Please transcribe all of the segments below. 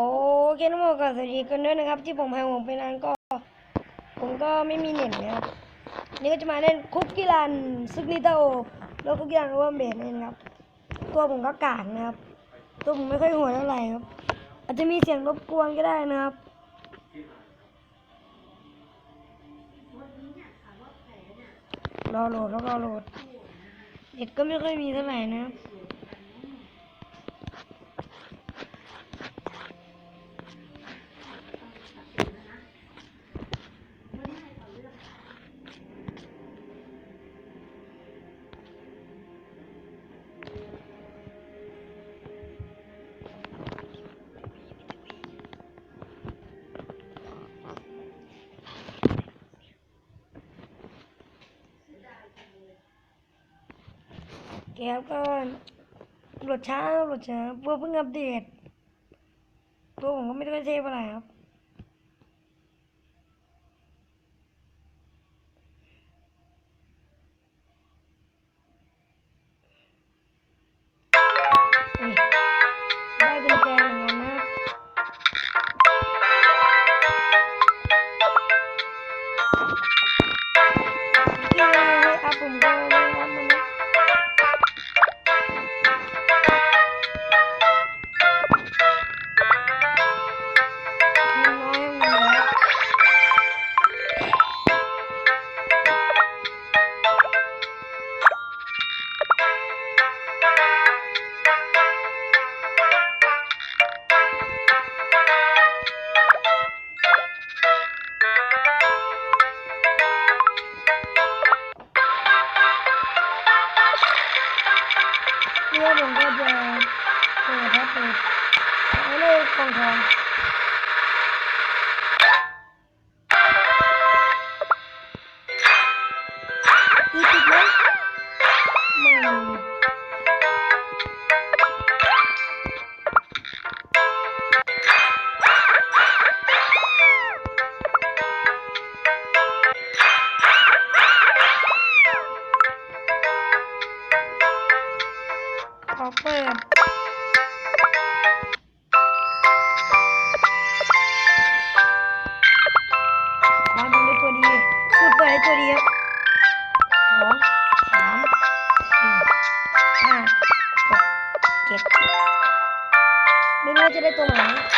โอเคน้องโมกับสวัสดีกันด้วยนะครับ ที่ผมให้ผมไปนานก็ ผมก็ไม่มีเน็ตนะครับนี่ก็จะมาเล่นคุกกี้รันซึกนิโตแล้วคุกกี้รันโอเวอร์เบดนี่นะครับ ตัวผมก็กากนะครับ ตัวผมไม่ค่อยหัวเท่าไหร่ครับ อาจจะมีเสียงรบกวนก็ได้นะครับรอโหลดแล้วรอโหลดเน็ตก็ไม่ค่อยมีเท่าไหร่นะครับ แก้วก็โหลดช้าโหลดช้าเพื่อเพิ่งอัปเดตตัวผมก็ไม่ได้ค่เทพอะไรครับ เปิดครับเปิดเอาเลยกล่องทอง ขอเปิดขอดูในตัวดีคือเปิดในตัวดีสองสามสี่ห้าหกเจ็ดไม่รู้ว่าจะได้ตัวไหน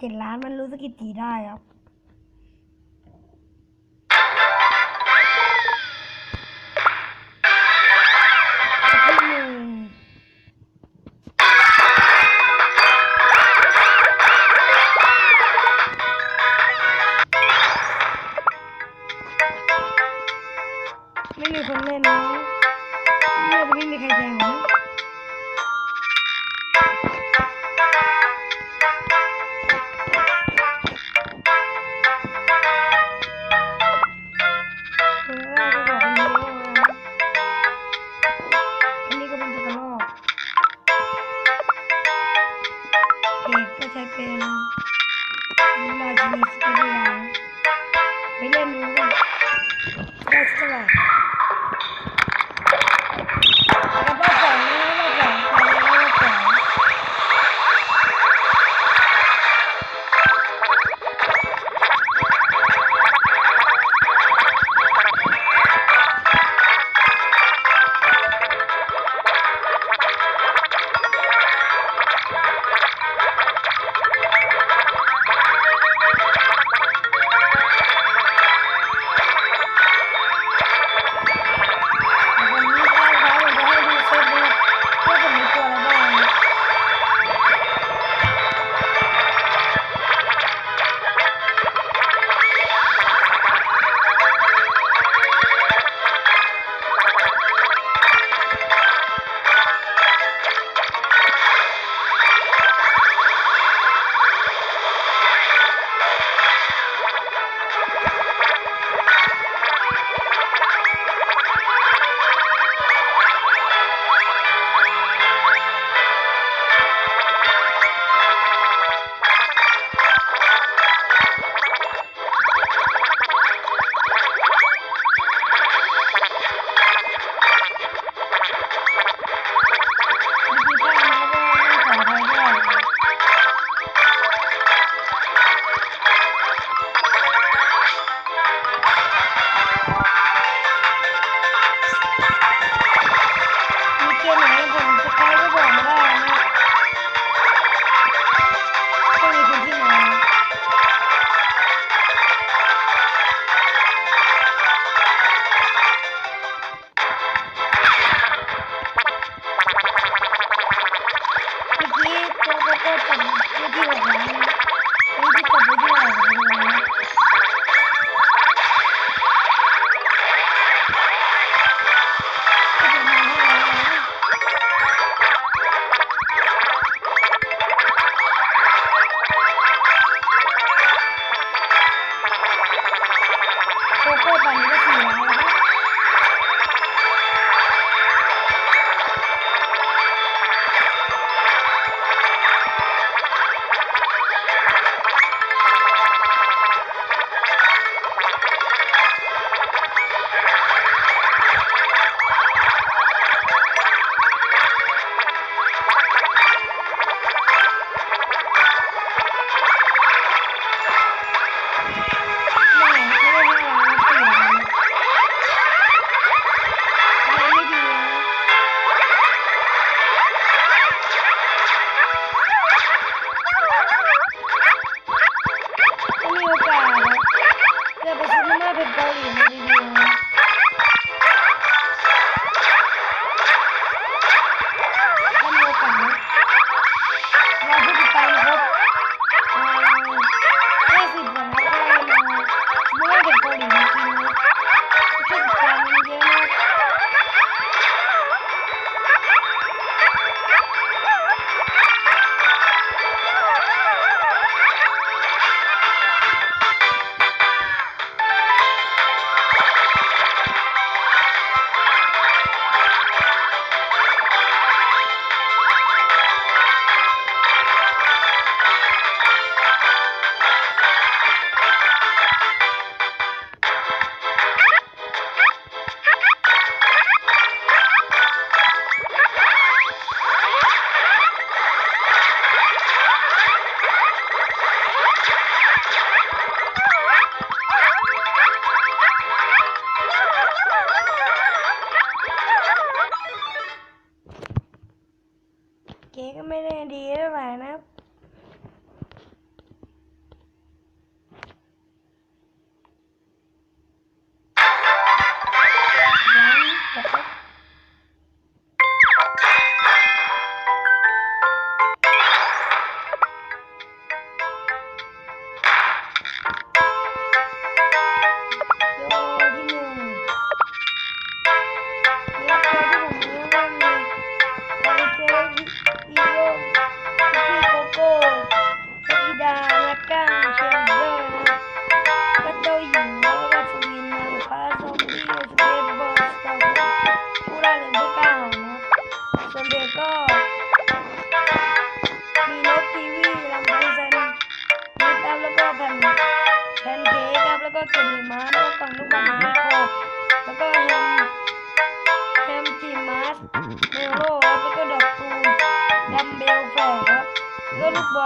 เจ็ดล้านมันรู้สกกิดทีได้ครับ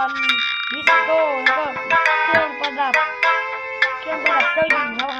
อนดิสโก้แล้วก็เครื่องประดับเครื่องประดับเจ้าหญิงครับ